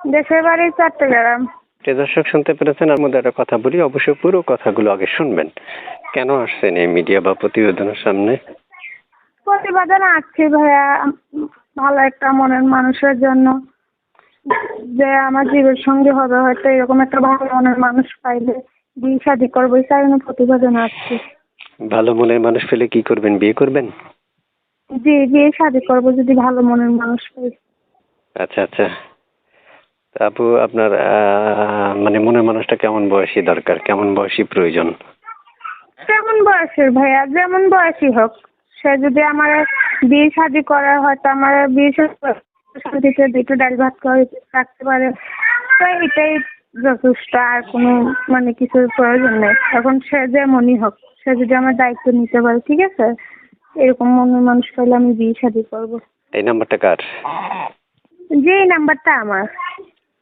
দেশের বাড়ি চট্টগ্রাম। দর্শক শুনতে পেরেছেন আর মধ্যে একটা কথা বলি অবশ্যই পুরো কথাগুলো আগে শুনবেন। কেন আসছেন এই মিডিয়া বা প্রতিবেদনের সামনে? প্রতিবেদন আসছি ভাইয়া ভালো একটা মনের মানুষের জন্য। যে আমার জীবের সঙ্গে হবে হয়তো এরকম একটা ভালো মনের মানুষ পাইলে বিয়ে শাদি করব এই কারণে প্রতিবেদন আসছি ভালো মনের মানুষ পেলে কি করবেন? বিয়ে করবেন? জি বিয়ে শাদি করব যদি ভালো মনের মানুষ পাই। আচ্ছা আচ্ছা। আপু আপনার মানে মনের মানুষটা কেমন বয়সী দরকার? কেমন বয়সী প্রয়োজন? কেমন বয়সের ভাইয়া? যেমন বয়সী হোক। সে যদি আমার বিয়ে শাদি করা হয়তো আমার বিয়ে শাদি- শাদিতে দুটো ডাল ভাত করে রাখতে পারে। তো এটাই যথেষ্ট আর কোনো মানে কিছুর প্রয়োজন নেই। এখন সে যেমনই হোক সে যদি আমার দায়িত্ব নিতে পারে ঠিক আছে? এরকম মনের মানুষ পেলে আমি বিয়ে শাদি করব। এই নাম্বারটা কার? যে এই নাম্বারটা আমার।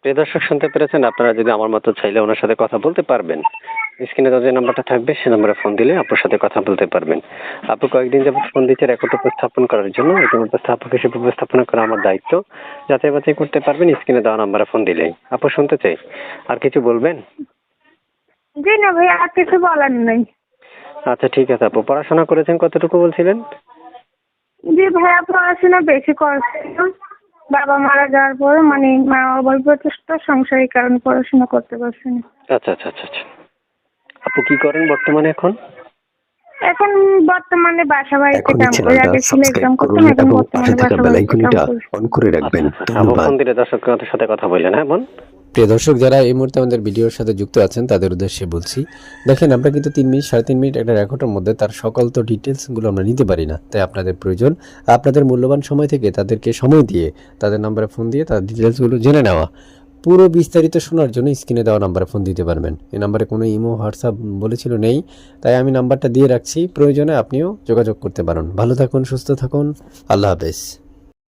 প্রিয় দর্শক শুনতে পেরেছেন? আপনারা যদি আমার মতো চাইলে ওনার সাথে কথা বলতে পারবেন। স্ক্রিনে যে নাম্বারটা থাকবে সে নাম্বারে ফোন দিলে আপনার সাথে কথা বলতে পারবেন। আপু কয়েকদিন যাবত ফোন দিচ্ছে রেকর্ড উপস্থাপন করার জন্য। ইতিমধ্যে স্থাপক হিসেবে উপস্থাপনা করা আমার দায়িত্ব। যাচাই বাছাই করতে পারবেন স্ক্রিনে দেওয়া নাম্বারে ফোন দিলেই। আপু শুনতে চাই। আর কিছু বলবেন? জি না ভাইয়া আর কিছু বলার নেই। আচ্ছা ঠিক আছে আপু। পড়াশোনা করেছেন কতটুকু বলছিলেন? জি ভাইয়া পড়াশোনা বেশি করছি। বাবা মারা যাওয়ার পর মানে মা বাবার প্রচেষ্টা সংসারের কারণে পড়াশোনা করতে পারছি না। আচ্ছা আচ্ছা আচ্ছা আচ্ছা। আপু কি করেন বর্তমানে এখন? এখন বর্তমানে বাসা বাড়িতে কাম করি। আগে ছিল এক্সাম করতাম এখন বর্তমানে বাসা বাড়িতে কাম করি অন করে রাখবেন। আচ্ছা, আপু ধন্যবাদ। ফোন দিলে দর্শকের সাথে কথা বললেন হ্যাঁ বোন? প্রিয় দর্শক, যারা এই মুহূর্তে আমাদের ভিডিওর সাথে যুক্ত আছেন, তাদের উদ্দেশ্যে বলছি, দেখেন, আমরা কিন্তু তিন মিনিট, সাড়ে তিন মিনিট একটা রেকর্ডের মধ্যে তার সকল তো ডিটেলসগুলো আমরা নিতে পারি না। তাই আপনাদের প্রয়োজন, আপনাদের মূল্যবান সময় থেকে তাদেরকে সময় দিয়ে তাদের নাম্বারে ফোন দিয়ে তার ডিটেলসগুলো জেনে নেওয়া। পুরো বিস্তারিত শোনার জন্য স্ক্রিনে দেওয়া নাম্বারে ফোন দিতে পারবেন। এই নাম্বারে কোনো ইমো হোয়াটসঅ্যাপ বলেছিল নেই, তাই আমি নাম্বারটা দিয়ে রাখছি। প্রয়োজনে আপনিও যোগাযোগ করতে পারেন। ভালো থাকুন, সুস্থ থাকুন। আল্লাহ হাফেজ।